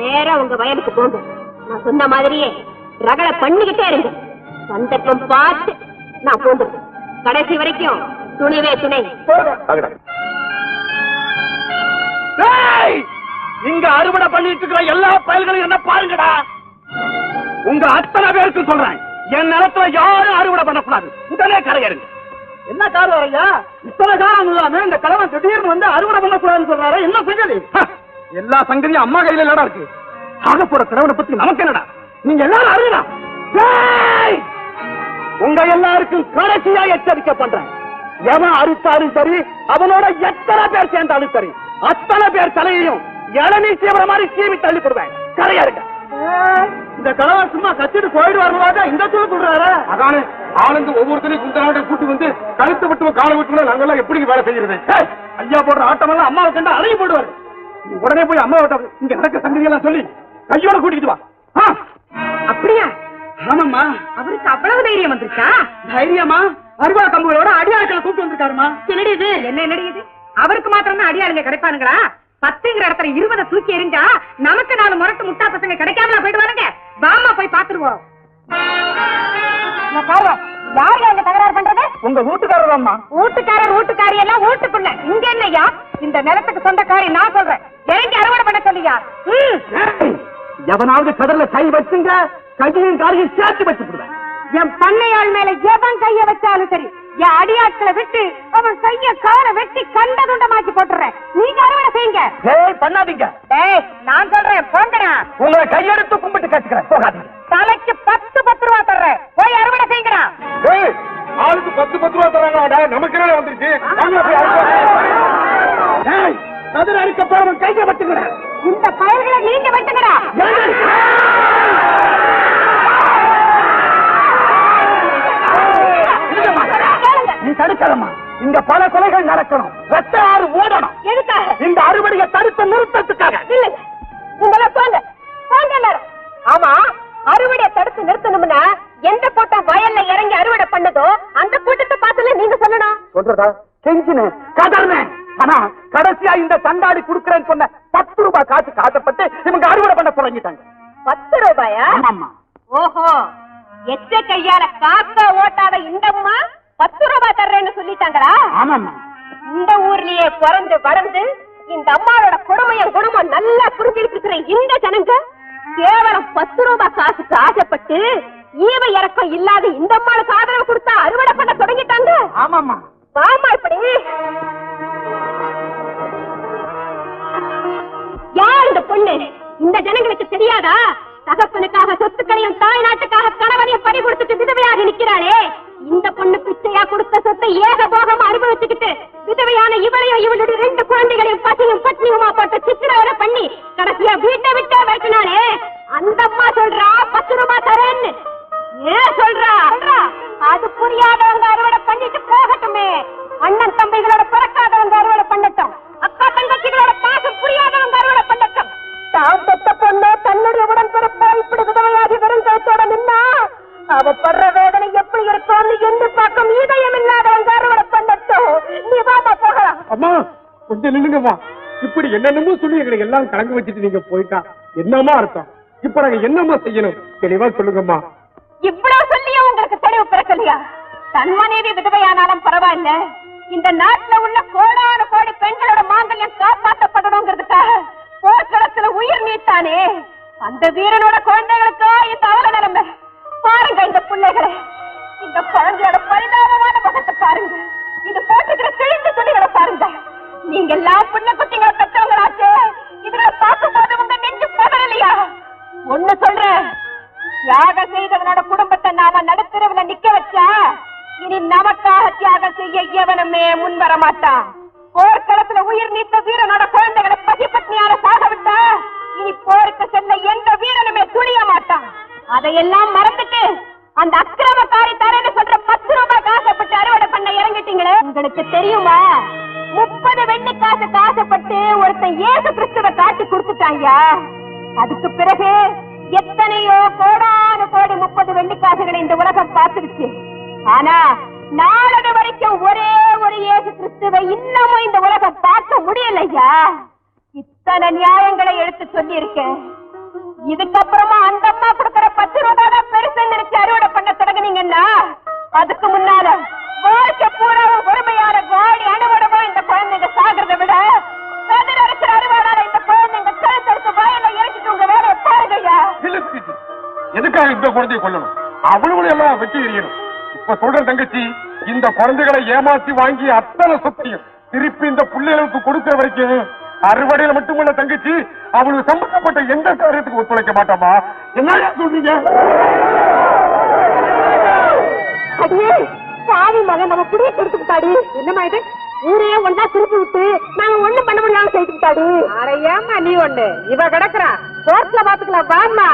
நேரா உங்க வயலுக்கு போங்க. நான் சொன்ன மாதிரியே ரகளை பண்ணிக்கிட்டே இருங்க. சந்தர்ப்பம் பார்த்து நான் போந்துருக்கேன் கடைசி வரைக்கும் துணிவே துணை! இங்க அறுவடை பண்ணிட்டு இருக்கிற எல்லா பயல்களையும் என்ன பாருங்கடா? உங்க அத்தனை பேருக்கு சொல்றேன். என் நிலத்துல யாரும் அறுவடை பண்ணக்கூடாது. உடனே கரையறுங்க என்ன காரணம் ஐயா இத்தனை காலம் இல்லாம இந்த கிழமை திடீர்னு வந்து அறுவடை பண்ணக்கூடாதுன்னு சொல்றாரு. என்ன ஹ! எல்லா சங்கதியும் அம்மா கையில என்னடா இருக்கு. ஆக போற கிழவனை பத்தி நமக்கு என்னடா? நீங்க எல்லாரும் அறியலாம்! உங்க எல்லாருக்கும் கடைசியா எச்சரிக்கை பண்றேன். எவன் அறுத்தாலும் சரி அவனோட எத்தனை பேர் சேர்ந்தாலும் சரி அத்தனை பேர் தலையையும் இளநீ சீவர மாதிரி சீவி தள்ளி போடுவேன். கரையாருங்க இந்த கணவன் சும்மா கத்திட்டு போயிடுவாருவாங்க இந்த தூள் சொல்றாரு. அதானே ஆளுந்து ஒவ்வொருத்தரையும் குந்தனாட்ட கூட்டு வந்து கழுத்து விட்டு காலை விட்டு நாங்கெல்லாம் எப்படி வேலை செய்யறது ஐயா போடுற ஆட்டமெல்லாம் அம்மாவை கண்டு அழகி போடுவாரு. உடனே போய் அம்மாவிட்ட இங்க நடக்க சங்கதி எல்லாம் சொல்லி கையோட கூட்டிட்டு வா. அப்படியா? ஆமாம்மா. அவருக்கு அவ்வளவு தைரியம் வந்துருச்சா? தைரியமா அருவா கம்புகளோட அடியாட்களை கூப்பிட்டு வந்திருக்காருமா என்னடி இது? என்ன என்னடி இது? அவருக்கு மாத்திரம் தான் அடியாளுங்க கிடைப்பானுங்களா? பத்துங்கிற இடத்துல இருபதை தூக்கி எறிஞ்சா நமக்கு நாலு முரட்டு முட்டா பசங்க கிடைக்காமல போயிடுவானுங்க? வாமா போய் பாத்துருவோம் யாரு அங்க தகராறு பண்றது? உங்க வீட்டுக்காரர் அம்மா வீட்டுக்காரர் வீட்டுக்காரி எல்லாம் வீட்டுக்குள்ள இங்க என்னய்யா? இந்த நிலத்துக்கு சொந்தக்காரி நான் சொல்றேன். இறங்கி அறுவடை பண்ண சொல்லியா. எவனாவது கடல்ல கை வச்சுங்க கையும் காலையும் சேர்த்து வச்சு விடுவேன். என் பண்ணையாள் மேல எவன் கைய வச்சாலும் சரி என் அடியாட்களை விட்டு அவன் கைய கால வெட்டி கண்டதுண்டமாக்கி போட்டுறேன். நீங்க அறுவடை செய்யுங்க. பண்ணாதீங்க. டேய் நான் சொல்றேன் போங்கடா. உங்களை கையெடுத்து கும்பிட்டு கேட்டுக்கிறேன். போகாதீங்க. தலைக்கு பத்து பத்து ரூபா தர்றேன். போய் அறுவடை ஏய், ஆளுக்கு பத்து பத்து ரூபா தராங்கடா நமக்கு என்ன வந்துருச்சு? கதிர் அடிக்க போறவன் கையை வச்சுக்கிறேன் இந்த பயல்களை நீங்க வெட்டுங்கடா. கேளுங்க. நீ தடுக்கலம்மா. இங்க பல கொலைகள் நடக்கணும். ரத்த ஆறு ஓடணும். எதுக்காக? இந்த அறுவடையை தடுத்து நிறுத்தத்துக்காக இல்லைங்க. நீங்களாம் போங்க போங்க ஆமா. அறுவடையை தடுத்து நிறுத்தணும்னா எந்த கூட்டம் வயல்ல இறங்கி அறுவடை பண்ணுதோ அந்த கூட்டத்தை பார்த்துல நீங்க சொல்லணும். சொல்றதா? கெஞ்சினேன் கதர்னேன் ஆனா கடைசியா இந்த சண்டாடி குடுக்கறேன்னு சொன்ன பத்து ரூபாய் காசு காசப்பட்டு இவங்க அறுவடை பண்ண தொடங்கிட்டாங்க. பத்து ரூபாயா? ஓஹோ எச்ச கையால காக்கா ஓட்டாத இந்த அம்மா பத்து ரூபாய் தர்றேன்னு சொல்லிட்டாங்களா? ஆமாம்மா. இந்த ஊர்லயே பிறந்து வளர்ந்து இந்த அம்மாவோட குடும்பம் குடும்பம் நல்லா புரிஞ்சுக்கிட்டு இருக்கிற இந்த ஜனங்க. கேவலம் பத்து ரூபாய் காசுக்கு ஆசைப்பட்டு ஈவ இறக்கம் இல்லாத இந்த அம்மாளுக்கு ஆதரவு கொடுத்தா அறுவடை பண்ண தொடங்கிட்டாங்க. ஆமாம்மா. வாமா இப்படி. யார் இந்த பொண்ணு? இந்த ஜனங்களுக்கு தெரியாதா? தகப்பனுக்காக சொத்துக்களையும் தாய் நாட்டுக்காக கணவனையும் பறி கொடுத்துட்டு விதவையாக நிற்கிறாளே இந்த பொண்ணு பிச்சையா கொடுத்த சொத்தை ஏக போகமா அனுபவிச்சுக்கிட்டு விதவையான இவளையும் இவளுடைய ரெண்டு குழந்தைகளையும் பசியும் பத்னியுமா போட்டு சித்திரவரை பண்ணி கடைசியா வீட்டை விட்டே வைக்கினாலே அந்த அம்மா சொல்றா பத்து ரூபாய் தரேன்னு ஏன் சொல்றா. அது புரியாதவங்க அறுவடை பண்ணிட்டு போகட்டுமே. அண்ணன் தம்பிகளோட பிறக்காதவங்க அறுவடை பண்ணட்டும். அக்கா தங்கச்சிகளோட பாசம் புரியாதவங்க அறுவடை தான் பெத்த பொண்ணு தன்னுடைய உடன் பிறப்பா இப்படி விதவையாகி வெறும் நின்னா? அவ படுற வேதனை எப்படி இருக்கும்னு எண்ணி பார்க்கும் இதயம் இல்லாதவங்க அறுவடை பண்ணட்டும் நீ வாமா போகலாம். அம்மா கொஞ்சம் நில்லுங்கம்மா. இப்படி என்னென்னமோ சொல்லி எங்களை எல்லாம் கலங்க வச்சுட்டு நீங்க போயிட்டா என்னம்மா அர்த்தம்? இப்ப நாங்க என்னம்மா செய்யணும்? தெளிவா சொல்லுங்கம்மா. இவ்வளவு சொல்லியும் உங்களுக்கு தெளிவு பிறக்கலையா? தன் மனைவி விதவையானாலும் பரவாயில்ல. இந்த நாட்டுல உள்ள கோடான கோடி பெண்களோட மாங்கல்யம் காப்பாற்றப்படணுங்கிறதுக்காக உயிர் நீத்தானே? அந்த வீரனோட குழந்தைகளுக்கு இந்த அவல நிலைமை பாருங்க இந்த பிள்ளைகளை. இந்த குழந்தையோட பரிதாபமான முகத்தை பாருங்க. இது போட்டுக்கிற கிழிந்த துணிகளை பாருங்க. நீங்க எல்லாம் புண்ண குட்டிங்களை பெற்றவங்களாச்சே. இதுல பார்க்கும் போது உங்க நெஞ்சு பதறலையா? ஒண்ணு சொல்றேன். தியாகம் செய்தவனோட குடும்பத்தை நாம நடுத்தரவுல நிக்க வச்சா இனி நமக்காக தியாகம் செய்ய எவனுமே முன் வர மாட்டான் போர்க்களத்துல உயிர் நீத்த வீரனோட குழந்தைகளை பசி பத்னியால சாக விட்டா இனி போருக்கு செல்ல எந்த வீரனுமே துணிய மாட்டான். அதையெல்லாம் மறந்துட்டு அந்த அக்கிரமக்காரி தரேன்னு சொல்ற பத்து ரூபாய் காசப்பட்டு அறுவடை பண்ண இறங்கிட்டீங்களே? உங்களுக்கு தெரியுமா? முப்பது வெண்ணி காசு காசப்பட்டு ஒருத்தன் ஏசு கிறிஸ்துவ காட்டி கொடுத்துட்டாங்க அதுக்கு பிறகு எத்தனையோ கோடான கோடி முப்பது வெள்ளிக்காசுகளை இந்த உலகம் பார்த்துருச்சு ஆனா நாளது வரைக்கும் ஒரே ஒரு இயேசு கிறிஸ்துவை இன்னமும் இந்த உலகம் பார்க்க முடியலையா? இத்தனை நியாயங்களை எடுத்து சொல்லி இருக்கேன் இதுக்கப்புறமா அந்த அம்மா கொடுக்கற பத்து ரூபாய் தான் பெருசு நினைச்சு அறுவடை பண்ண தொடங்குனீங்கன்னா அதுக்கு முன்னால வாழ்க்கை பூரா பொறுமையான கோடி அனுவடமா இந்த குழந்தைங்க சாகிறத விட கதிர் அரைக்கிற அறுவாடால இந்த குழந்தைங்க கழுத்தெடுத்து வயல்ல இறக்கிட்டு உங்க வேலையை பாருங்கய்யா. இல்ல சித்தி. எதுக்காக இந்த குழந்தையை கொல்லணும்? அவளும் எல்லாம் வெட்டி எறியணும். இப்ப சொல்ற தங்கச்சி இந்த குழந்தைகளை ஏமாத்தி வாங்கி அத்தனை சொத்தையும் திருப்பி இந்த பிள்ளைகளுக்கு கொடுக்கிற வரைக்கும் அறுவடையில மட்டுமல்ல தங்கச்சி அவளுக்கு சம்பந்தப்பட்ட எந்த காரியத்துக்கு ஒத்துழைக்க மாட்டாமா என்ன சொல்றீங்க? சாவி மகன் நம்ம குடியை கெடுத்துக்கிட்டாடி என்னமா இது? ஊரே ஒன்றா திருப்பி விட்டு நாங்க ஒண்ணும் பண்ண முடியாம செய்துக்கிட்டாடி அரையாமா நீ ஒண்ணு? இவ கிடக்குறா. கோர்ட்ல பாத்துக்கலாம் வாமா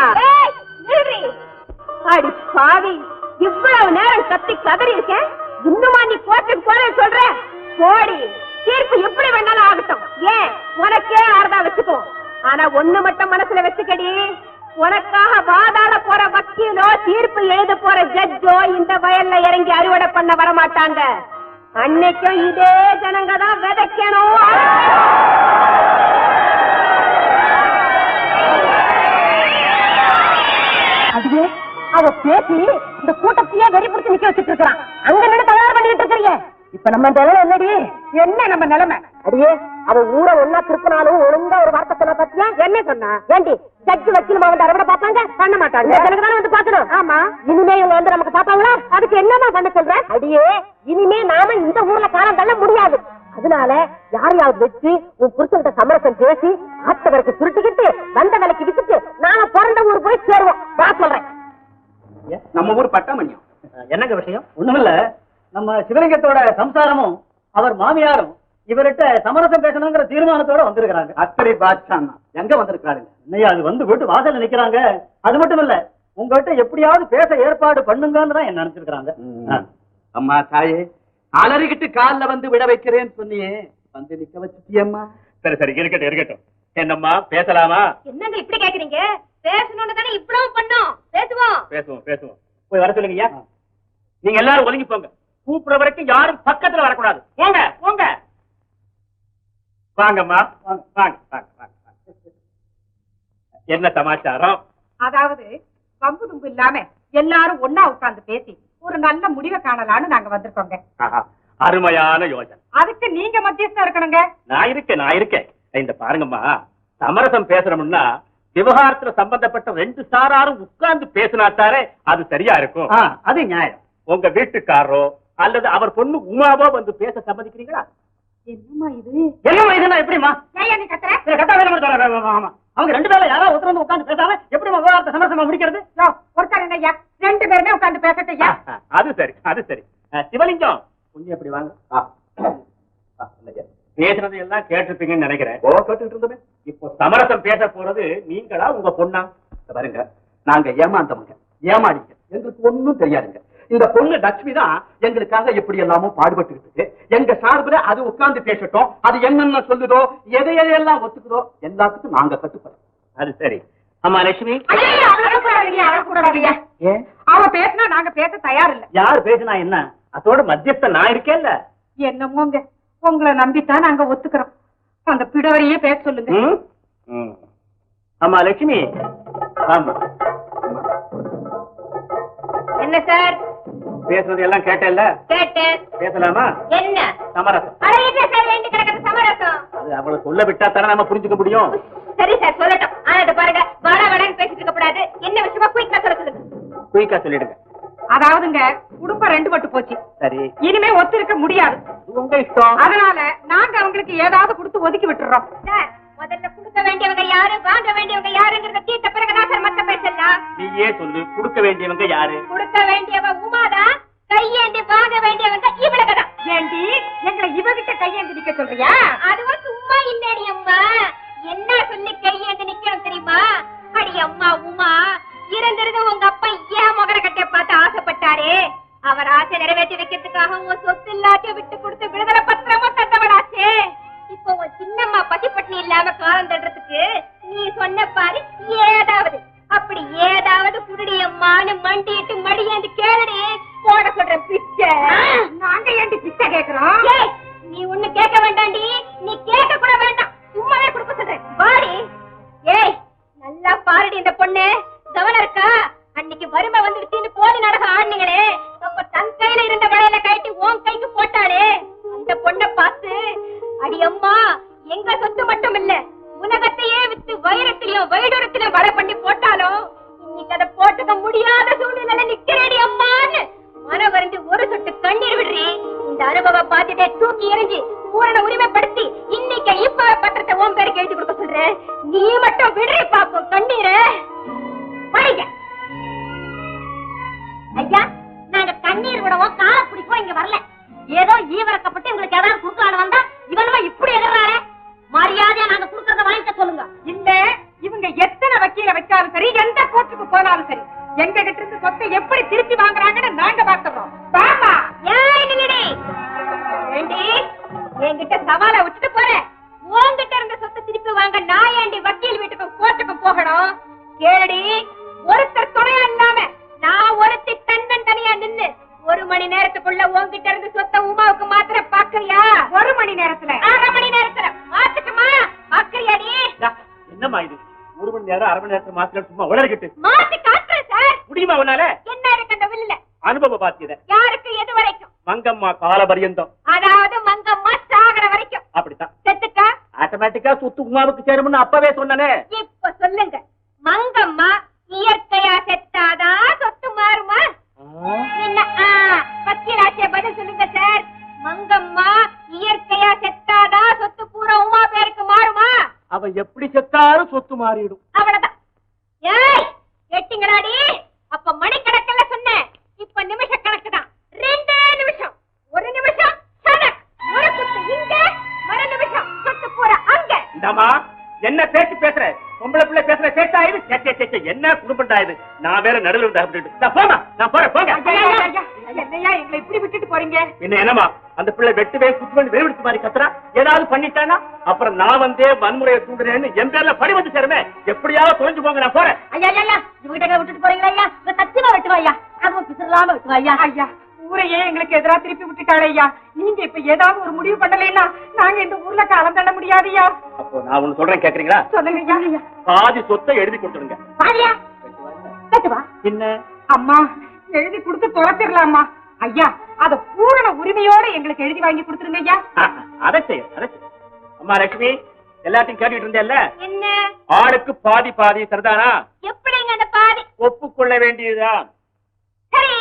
அடி பாவி. இவ்வளவு நேரம் கத்தி கதறி இருக்கேன் இன்னுமா நீ கோர்ட்டுக்கு போறேன்னு சொல்ற? போடி. தீர்ப்பு எப்படி வேணாலும் ஆகட்டும். ஏன்? உனக்கே ஆறுதா வச்சுக்கோ. ஆனா ஒண்ணு மட்டும் மனசுல வச்சுக்கடி. உனக்காக வாதாட போற வக்கீலோ தீர்ப்பு எழுத போற ஜட்ஜோ இந்த வயல்ல இறங்கி அறுவடை பண்ண வர மாட்டாங்க அன்னைக்கும் இதே ஜனங்க தான் விதைக்கணும். அதுவே அவ பேசி இந்த கூட்டத்தையே வெறி பிடிச்சு நிக்க வச்சிட்டு இருக்கான் அங்க நின்று தயார் பண்ணிட்டு இருக்கீங்க இப்ப நம்ம நிலைமை என்னடி? என்ன நம்ம நிலைமை? அடியே அவ ஊரை ஒன்னா திருப்பினாலும் ஒழுங்கா ஒரு வார்த்தை சொன்ன பத்தியா? என்ன சொன்னா? ஏண்டி ஜட்ஜு வக்கீலுமா வந்து அறுவடை பார்ப்பாங்க? பண்ண மாட்டாங்க. எனக்கு தானே வந்து பாக்கணும் ஆமா. இனிமே இவங்க வந்து நமக்கு பாப்பாங்களா அதுக்கு என்னமா பண்ண சொல்ற? அடியே இனிமே நாம இந்த ஊர்ல காலம் தள்ள முடியாது. அதனால யாரையாவது வச்சு உன் புருஷன்கிட்ட சமரசம் பேசி ஆத்தவருக்கு சுருட்டிக்கிட்டு வந்த வேலைக்கு விட்டுட்டு நாம பிறந்த ஊர் போய் சேருவோம். வா சொல்றேன். நம்ம ஊர் பட்டாமணியம் என்னங்க விஷயம்? ஒண்ணுமில்ல. நம்ம சிவலிங்கத்தோட சம்சாரமும் அவர் மாமியாரும் இவர்கிட்ட சமரசம் பேசணுங்கிற தீர்மானத்தோட வந்திருக்கிறாங்க. அத்தனை பாட்சான் எங்க வந்திருக்காருங்க இன்னையா அது வந்து வீட்டு வாசல்ல நிக்கிறாங்க. அது மட்டும் இல்ல உங்ககிட்ட எப்படியாவது பேச ஏற்பாடு பண்ணுங்கன்னு தான் என்ன நினைச்சிருக்காங்க அம்மா தாயே அலறிக்கிட்டு கால்ல வந்து விட வைக்கிறேன்னு சொன்னியே. வந்து நிக்க வச்சுட்டியம்மா. சரி சரி இருக்கட்டும் இருக்கட்டும். என்னம்மா பேசலாமா? என்னங்க இப்படி கேக்குறீங்க? பேசணும்னு தானே இவ்வளவு பண்ணோம். பேசுவோம். பேசுவோம் பேசுவோம். போய் வர சொல்லுங்க ஐயா. நீங்க எல்லாரும் ஒதுங்கி போங்க. கூப்பிடுற வரைக்கும் யாரும் பக்கத்துல வரக்கூடாது. போங்க போங்க. வாங்கம்மா. வாங்க. என்ன சமாச்சாரம்? அதாவது பம்பு தும்பு இல்லாம எல்லாரும் ஒன்னா உட்கார்ந்து பேசி ஒரு நல்ல முடிவை காணலாம்னு நாங்க வந்திருக்கோங்க. ஆஹா, அருமையான யோசனை. அதுக்கு நீங்க மத்தியஸ்தம் இருக்கணுங்க. நான் இருக்கேன் நான் இருக்கேன். இந்த பாருங்கம்மா. சமரசம் பேசுறோம்னா விவகாரத்துல சம்பந்தப்பட்ட ரெண்டு சாராரும் உட்கார்ந்து பேசினாத்தாரே அது சரியா இருக்கும்? அது நியாயம். உங்க வீட்டுக்காரரோ அல்லது அவர் பொண்ணு உமாவோ வந்து பேச சம்மதிக்கிறீங்களா? என்னம்மா இது? என்னம்மா இதுன்னா எப்படிமா. அவங்க ரெண்டு பேர்ல யாராவது ஒருத்தர் வந்து உட்கார்ந்து பேசாம எப்படி விவகாரத்தை சமரசமா முடிக்கிறது? யோ, ஒருத்தர் என்னய்யா ரெண்டு பேருமே உட்கார்ந்து பேசட்டையா அது சரி அது சரி. சிவலிங்கம். கொஞ்சம் எப்படி வாங்க? ஆ. ஆ, இல்லையா. பேசுறது எல்லாம் கேட்டிருப்பீங்கன்னு நினைக்கிறேன். ஓ கேட்டுட்டு இருந்தோமே இப்போ சமரசம் பேச போறது நீங்களா உங்க பொண்ணா? பாருங்க நாங்க ஏமாந்தவங்க ஏமாடிங்க எங்களுக்கு ஒண்ணும் தெரியாதுங்க. இந்த பொண்ணு லட்சுமி தான் எங்களுக்காக எப்படி எல்லாமோ பாடுபட்டுக்கிட்டு இருக்கு. எங்க சார்புல அது உட்கார்ந்து பேசட்டும் அது என்னென்ன சொல்லுதோ எதை எதையெல்லாம் ஒத்துக்குதோ எல்லாத்துக்கும் நாங்க கட்டுப்படும் அது சரி. அம்மா லட்சுமி. அவ பேசினா நாங்க பேச தயார் இல்ல யார் பேசினா என்ன? அதோட மத்தியஸ்த நான் இருக்கேன்ல. என்னமோங்க. உங்களை நம்பித்தான் நாங்க ஒத்துக்கிறோம். அந்த பிடவரையே பேச சொல்லுங்க. ம்? ம். அம்மா லட்சுமி. ஆமா. என்ன சார்? பேசுறது எல்லாம் கேட்டேல்ல? கேட்டேன். பேசலாமா? என்ன? சமரசம். அட சார் வேண்டி கிடக்கிற சமரசம். அது அவளை சொல்ல விட்டா தானே நம்ம புரிஞ்சுக்க முடியும்? சரி சார் சொல்லட்டும். ஆனா பாருங்க வட வடன்னு பேசிட்டு இருக்க கூடாது. என்ன விஷயமா குயிக்கா சொல்ல சொல்லுங்க. குயிக்கா சொல்லிடுங்க. அதாவதுங்க குடும்பம் ரெண்டு பட்டு போச்சு. சரி. இனிமே ஒத்து இருக்க முடியாது உங்க இஷ்டம். அதனால நாங்க அவங்களுக்கு ஏதாவது கொடுத்து ஒதுக்கி விட்டுறோம். சார் முதல்ல கொடுக்க வேண்டியவங்க யாரு வாங்க வேண்டியவங்க யாருங்கிறத தீர்த்த பிறகுதான் சார் மத்த பேசலாம். நீயே சொல்லு கொடுக்க வேண்டியவங்க யாரு? கொடுக்க வேண்டியவ உமாதான் கையேந்தி வாங்க வேண்டியவங்க இவளுக்குதான் ஏண்டி எங்களை இவகிட்ட கையேந்தி நிக்க சொல்றியா? அதுவும் சும்மா இல்லடி அம்மா. என்ன சொல்லி கையேந்து நிக்கணும் தெரியுமா? அடி அம்மா உமா இருந்திருந்து உங்க அப்பா ஏன் மகர பார்த்து ஆசைப்பட்டாரே? அவர் ஆசை நிறைவேற்றி வைக்கிறதுக்காக உன் சொத்து எல்லாத்தையும் விட்டு கொடுத்து விடுதலை பத்திரமா தந்தவனாச்சே. இப்போ உன் சின்னம்மா பசிப்பட்டினி இல்லாம காலம் தடுறதுக்கு நீ சொன்ன பாரு ஏதாவது. அப்படி ஏதாவது குருடியம்மான்னு மண்டிட்டு மடியேந்து கேளுடி. போட சொல்ற பிச்சை. நாங்க ஏண்டி பிச்சை கேக்குறோம்? உன் பேருக்கு எழுதி கொடுக்க சொல்றேன் நீ மட்டும் விடுறி பாப்போம் கண்ணீரை. படிங்க. ஐயா நாங்க கண்ணீர் விடவும் கால பிடிப்போம் இங்க வரல. ஏதோ ஈவரக்கப்பட்டு உங்களுக்கு ஏதாவது குடுக்கலான்னு வந்தா இவனுமா இப்படி எதிர்றாரு மரியாதையா நாங்க குடுக்கறத வாங்கிக்க சொல்லுங்க. இல்ல இவங்க எத்தனை வக்கீல வச்சாலும் சரி எந்த கோர்ட்டுக்கு போனாலும் சரி எங்க கிட்ட இருந்து சொத்தை எப்படி திருப்பி வாங்குறாங்கன்னு நாங்க பாத்துறோம் நில்லடி. ஏண்டி என்கிட்ட சவாலை விட்டுட்டு போற? உன்கிட்ட இருந்த சொத்தை திருப்பி வாங்க நான் ஏண்டி வக்கீல் வீட்டுக்கும் கோர்ட்டுக்கும் போகணும்? கேடி ஒருத்தர் துணையா இல்லாம நான் ஒருத்தி தன்னன் தனியா நின்னு ஒரு மணி நேரத்துக்குள்ள உன்கிட்ட இருந்து சொத்தை உமாவுக்கு மாத்திர பாக்குறியா? ஒரு மணி நேரத்துல. அரை மணி நேரத்துல. மாத்துக்குமா? பாக்குறியாடி? என்னம்மா இது? ஒரு மணி நேரம் அரை மணி நேரத்துல மாத்திரம் சும்மா உளறிக்கிட்டு. மாத்தி காட்டுறேன் சார். முடியுமா உன்னால? என்ன இருக்கு அந்த வில்லுல? அனுபவ பாத்தியத. யாருக்கு எது வரைக்கும்? மங்கம்மா கால பரியந்தம் அதாவது மங்கம்மா ஆட்டோமேட்டிக்கா சொத்து உமாவுக்கு சேரும்னு அப்பவே சொன்னனே. இப்ப சொல்லுங்க. மங்கம்மா இயற்கையா செத்தாதான் சொத்து மாறுமா? பதில் சொல்லுங்க சார். மங்கம்மா இயற்கையா செத்தாதான் சொத்து பூரா உமா பேருக்கு மாறுமா? அவன் எப்படி செத்தாலும் சொத்து மாறிடும். அவ்வளவுதான். ஏய் கேட்டீங்களாடி அப்ப மணிக்கணக்கில் சொன்னேன். இப்ப நிமிஷ இந்தாமா என்ன பேச்சு பேசுற? பொம்பளை பிள்ளை பேசுற பேச்சா இது? சே, சே, சே, சே, என்ன குடும்பம்டா இது? நான் வேற நடுவில் இருந்தா அப்படின்ட்டு நான் போமா நான் போறேன் போங்க. ஐயா, ஐயா, ஐயா, என்னய்யா எங்களை இப்படி விட்டுட்டு போறீங்க? என்ன என்னமா அந்த பிள்ளை வெட்டுவே குத்துவேன் வெறுவிடுத்து மாதிரி கத்துறா? ஏதாவது பண்ணிட்டானா? அப்புறம் நான் வந்தே வன்முறையை தூண்டுறேன்னு என் பேர்ல படி வந்து சேருமே. எப்படியாவது தொலைஞ்சு போங்க நான் போறேன். ஐயா ஐயா, இவங்கிட்ட விட்டுட்டு போறீங்களா ஐயா? சத்தியமா வெட்டுவா ஐயா. அதுவும் பிசிறாம வெட்டுவா ஐயா. ஐயா ஊரையே எங்களுக்கு எதிரா திருப்பி விட்டுட்டாளே ஐயா. நீங்க இப்ப ஏதாவது ஒரு முடிவு பண்ணலைன்னா நாங்க இந்த ஊர்ல காலம் தள்ள முடியாதுயா? அப்போ நான் ஒண்ணு சொல்றேன் கேக்குறீங்களா? சொல்லுங்க பாதி சொத்தை எழுதி வெட்டுவா என்ன? அம்மா எழுதி கொடுத்து துரத்திடலாமா ஐயா அத பூரண உரிமையோட எங்களுக்கு எழுதி வாங்கி கொடுத்துருங்க ஐயா. ஆ, அதை செய்ய அதை செய்ய. அம்மா லட்சுமி எல்லாத்தையும் கேட்டுட்டு இருந்தேல்ல? என்ன? ஆளுக்கு பாதி பாதி சரிதானா எப்படிங்க அந்த பாதி? ஒப்புக்கொள்ள வேண்டியதுதான். சரி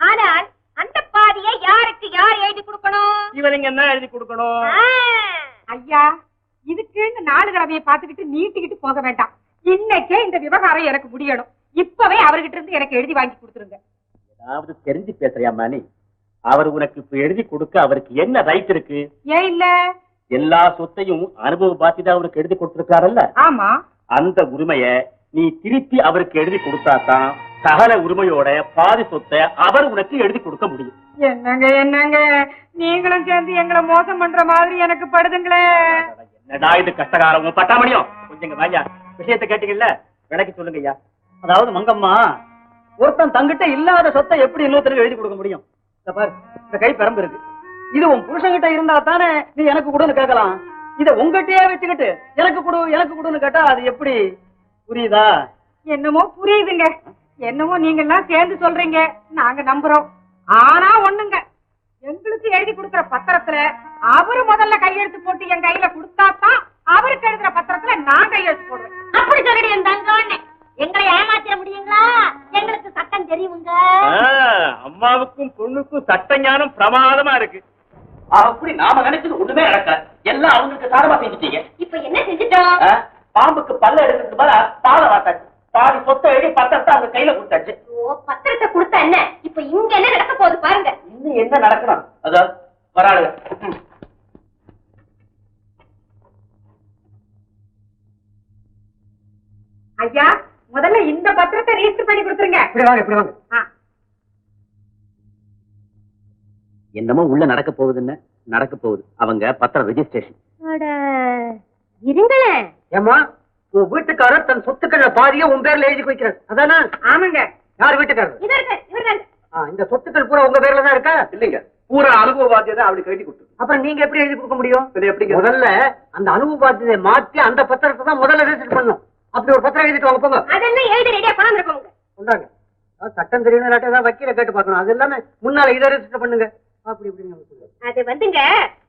ஆனால் அந்த பாதியை யாருக்கு யார் எழுதி கொடுக்கணும்? இவனுங்க என்ன எழுதி கொடுக்கணும்? ஐயா இதுக்குன்னு நாலு கடமையை பார்த்துக்கிட்டு நீட்டிக்கிட்டு போக வேண்டாம். இன்னைக்கே இந்த விவகாரம் எனக்கு முடியணும். இப்பவே அவர்கிட்ட இருந்து எனக்கு எழுதி வாங்கி கொடுத்துருங்க. ஏதாவது தெரிஞ்சு பேசுறியாம்மா நீ அவர் உனக்கு இப்ப எழுதி கொடுக்க அவருக்கு என்ன ரைட் இருக்கு? ஏன் இல்ல? எல்லா சொத்தையும் அனுபவ பாத்திதான் அவருக்கு எழுதி கொடுத்திருக்காரல்ல ஆமா. அந்த உரிமைய நீ திருப்பி அவருக்கு எழுதி கொடுத்தாதான் சகல உரிமையோட பாதி சொத்தை அவர் உனக்கு எழுதி கொடுக்க முடியும். என்னங்க என்னங்க? நீங்களும் சேர்ந்து எங்களை மோசம் பண்ற மாதிரி எனக்கு படுதுங்களே. என்னடா இது கஷ்டகாரம் பட்டாமணியும் கொஞ்சம் இங்க வாயா. விஷயத்தை கேட்டீங்கல்ல? விளக்கி சொல்லுங்க ஐயா அதாவது மங்கம்மா ஒருத்தன் தங்கிட்ட இல்லாத சொத்தை எப்படி இன்னொருத்தருக்கு எழுதி கொடுக்க முடியும்? இந்த பாரு இந்த கை பெரம்பு இருக்கு. இது உன் புருஷன்கிட்ட இருந்தா தானே நீ எனக்கு கொடுன்னு கேட்கலாம். இத உங்ககிட்டயே வச்சுக்கிட்டு எனக்கு கொடு எனக்கு கொடுன்னு கேட்டா அது எப்படி புரியுதா? என்னமோ புரியுதுங்க. என்னமோ நீங்க எல்லாம் சேர்ந்து சொல்றீங்க. நாங்க நம்புறோம். ஆனா ஒண்ணுங்க. எங்களுக்கு எழுதி கொடுக்கிற பத்திரத்துல அவரு முதல்ல கையெழுத்து போட்டு என் கையில கொடுத்தாதான் அவருக்கு எழுதுற பத்திரத்துல நான் கையெழுத்து போடுவேன். அப்படி சொல்லிடு என் தங்கம்னு. எங்களை ஏமாத்திட முடியுங்களா? எங்களுக்கு சட்டம் தெரியுங்க. அம்மாவுக்கும் பொண்ணுக்கும் சட்ட ஞானம் பிரமாதமா இருக்கு. அப்படி நாம நினைச்சது ஒண்ணுமே நடக்கல எல்லாம் அவங்களுக்கு சாதமா செஞ்சுட்டீங்க. இப்ப என்ன செஞ்சுட்டோம்? பாம்புக்கு பல்ல எடுக்கிறதுக்கு பதிலா பாலை வாத்தாச்சு. பாதி சொத்தை எழுதி பத்திரத்தை அவங்க கையில கொடுத்தாச்சு. ஓ பத்திரத்தை கொடுத்தா என்ன? இப்ப இங்க என்ன நடக்க போகுது பாருங்க. இன்னும் என்ன நடக்கணும்? அதான் வராளுங்க. ஐயா முதல்ல இந்த பத்திரத்தை ரிஜிஸ்டர் பண்ணி கொடுத்துருங்க. இப்படி வாங்க இப்படி வாங்க. என்னமோ உள்ள நடக்க போகுதுன்னு நடக்க போகுது. அவங்க பத்திரம் ரெஜிஸ்ட்ரேஷன் இருங்களேன் ஏமா உன் வீட்டுக்காரர் தன் சொத்துக்கள்ல பாதிய உன் பேர்ல எழுதி வைக்கிறார் அதானே? ஆமாங்க. யார் வீட்டுக்காரர்? இந்த சொத்துக்கள் பூரா உங்க பேர்ல தான் இருக்கா? இல்லைங்க. பூரா அனுபவ பாத்தியதை அவளுக்கு எழுதி கொடுத்து அப்புறம் நீங்க எப்படி எழுதி கொடுக்க முடியும்? எப்படி முதல்ல அந்த அனுபவ பாத்தியதை மாத்தி அந்த பத்திரத்தை தான் முதல்ல ரெஜிஸ்டர் பண்ணும் அப்படி ஒரு பத்திரம் எழுதிட்டு வாங்க போங்க. அதெல்லாம் எழுதி ரெடியா கொண்டு அதாவது சட்டம் தெரியணும் இல்லாட்டி ஏதாவது வக்கீல கேட்டு பார்க்கணும். அது எல்லாமே முன்னால இதை ரெஜிஸ்டர் பண்ணுங்க. அப்படி இப்படின்னு அது வந்துங்க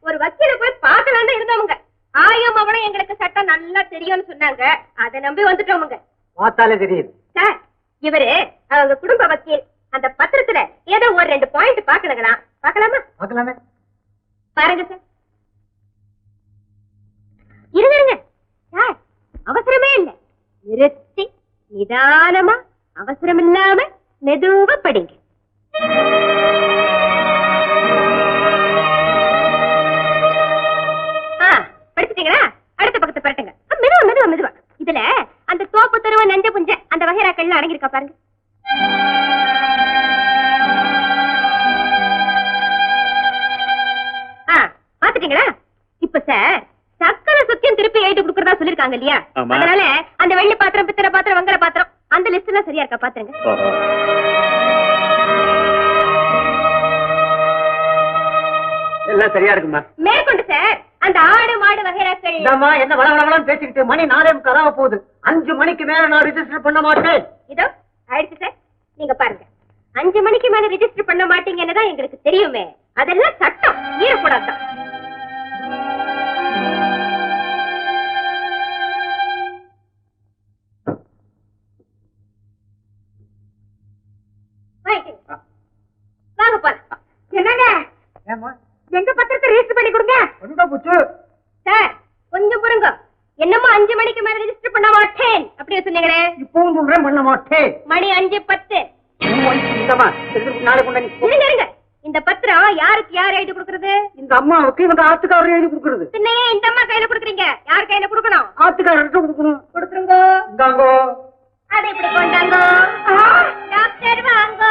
ஒரு வக்கீல போய் பார்க்கலாம் தான் இருந்தவங்க ஆயம் அவளும் எங்களுக்கு சட்டம் நல்லா தெரியும்னு சொன்னாங்க. அதை நம்பி வந்துட்டோமுங்க. பார்த்தாலே தெரியுது. சார் இவரு அவங்க குடும்ப வக்கீல். அந்த பத்திரத்துல ஏதோ ஒரு ரெண்டு பாயிண்ட் பாக்கணுங்களா பார்க்கலாமா? பார்க்கலாமே. பாருங்க சார். இருங்க சார் அவசரமே இல்ல. நிறுத்தி நிதானமா அவசரம் இல்லாம மெதுவா படிங்க. சரியா இருக்குமா? மேற்கொண்டு சார் அந்த ஆடு மாடு வகைராக்கள் இந்தாம்மா என்ன வள வளவளன்னு பேசிக்கிட்டு மணி நாலே முக்காலாக போகுது. அஞ்சு மணிக்கு மேல நான் ரிஜிஸ்டர் பண்ண மாட்டேன். இதோ ஆயிடுச்சு சார். நீங்க பாருங்க. அஞ்சு மணிக்கு மேல ரெஜிஸ்டர் பண்ண மாட்டீங்கன்னு தான் எங்களுக்கு தெரியுமே. அதெல்லாம் சட்டம். மீறக்கூடாது அம்மாவுக்கு இவங்க ஆத்துக்காரர் எழுதி கொடுக்கறது. பின்னையே இந்த அம்மா கையில கொடுக்குறீங்க? யார் கையில கொடுக்கணும்? ஆத்துக்காரர்கிட்ட கொடுக்கணும். கொடுத்துருங்க. இந்தாங்கோ. அதை இப்படி கொண்டாங்க. டாக்டர் வாங்க.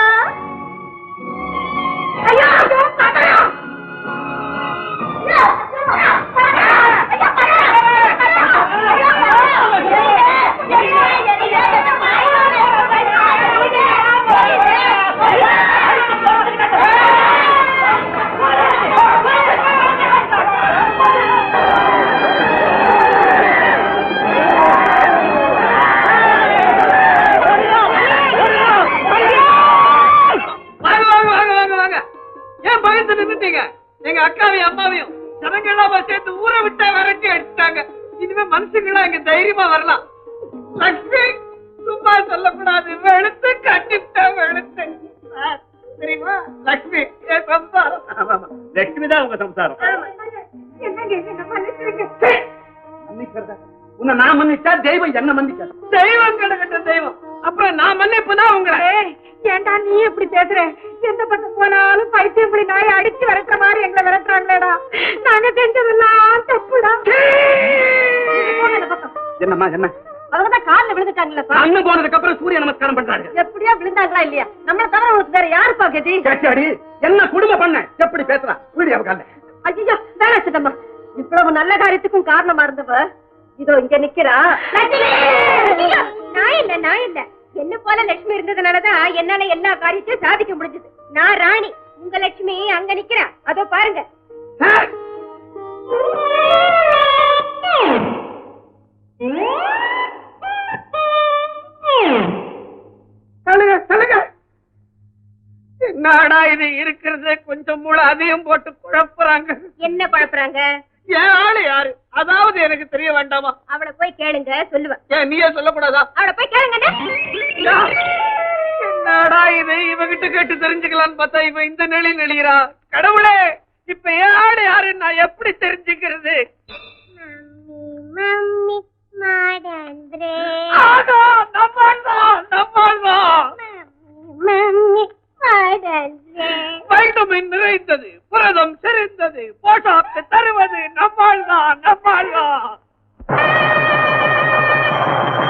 ஏன் பயந்து நின்னுட்டீங்க எங்க அக்காவையும் அம்மாவையும். ஜனங்களாம சேர்த்து ஊரை விட்டா விரட்டி அடிச்சிட்டாங்க. இனிமே மனுஷங்களா இங்க தைரியமா வரலாம். லட்சுமி சும்மா சொல்லக்கூடாது. வெளுத்து கட்டிவிட்டா வெளுத்து. தெரியுமா? என் சம்சாரம். லட்சுமி தான் உங்க சம்சாரம். உன்னை நான் மன்னிச்சா தெய்வம் என்ன மன்னிக்காது. தெய்வம் கிடக்கட்ட தெய்வம். அப்புறம் நான் மன்னிப்புனா உங்களை ஏய், ஏன்டா நீ இப்படி பேசுற? எந்த பக்கம் போனாலும் பைத்தியம் புலி நாயை அடிச்சு விரட்டுற மாதிரி எங்களை விரட்டுறாங்களேடா. நாங்க செஞ்சதெல்லாம் தப்புடா. என்னம்மா என்ன? அவங்கதான் கால்ல விழுந்துட்டாங்களப்பா அண்ணன் போனதுக்கு அப்புறம் சூரிய நமஸ்காரம் பண்றாங்க. எப்படியா விழுந்தாங்களா இல்லையா? நம்மள தவிர உங்களுக்கு வேற யாருப்பா கதி? கேட்டாடி என்ன குடும்ப பண்ண? எப்படி பேசுறா? வீடியோ கால ஐயோ வேணா சித்தம்மா. இவ்வளவு நல்ல காரியத்துக்கும் காரணமா இருந்தவ இதோ இங்க நிக்கிறா. நான் இல்ல நான் இல்ல. என்ன போல லட்சுமி இருந்ததுனாலதான் என்னால எல்லா காரியத்தையும் சாதிக்க முடிஞ்சது. நான் ராணி. உங்க லட்சுமி அங்க நிக்கிறா. அதோ பாருங்க. என்னடா இது இருக்கிறது? கொஞ்சம் மூளை அதிகம் போட்டு குழப்புறாங்க. என்ன குழப்புறாங்க? என் ஆளு யாரு? அதாவது எனக்கு தெரிய வேண்டாமா? அவளை போய் கேளுங்க சொல்லுவேன். ஏன் நீயே சொல்லக்கூடாதா? அவளை போய் கேளுங்க என்னடா இது? இவகிட்ட கேட்டு தெரிஞ்சுக்கலாம்னு பார்த்தா இவ இந்த நெளி நெளிகிறா கடவுளே இப்ப என் ஆளு யாரு நான் எப்படி தெரிஞ்சுக்கிறது? மம்மி மாடன்றே ஆகா, நம்மாள்தான், நம்மாள்தான். மம்மி மாடன்றே வைட்டமின் நிறைந்தது புரதம் செறிந்தது போஷாக்கு தருவது நம்மாள்தான் நம்மாள்தான் அவர்கிட்ட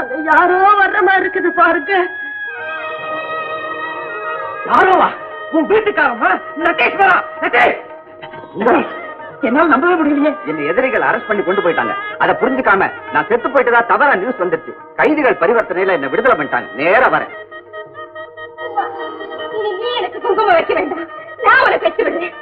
அங்க யாரோ வர்ற மாதிரி இருக்குது பாருங்க. யாரோவா? உன் வீட்டுக்காரமா நட்டேஸ்வரா நட்டேஷ் என்னால நம்பவே முடியலையே. என்ன எதிரிகள் அரெஸ்ட் பண்ணி கொண்டு போயிட்டாங்க. அதை புரிஞ்சுக்காம நான் செத்து போயிட்டதா தவறா நியூஸ் வந்துருச்சு. கைதிகள் பரிவர்த்தனையில என்ன விடுதலை பண்ணிட்டாங்க. நேரா வரேன். எனக்கு குங்குமம் வைக்க வேண்டாம். நான் உனக்கு வச்சு விடுறேன்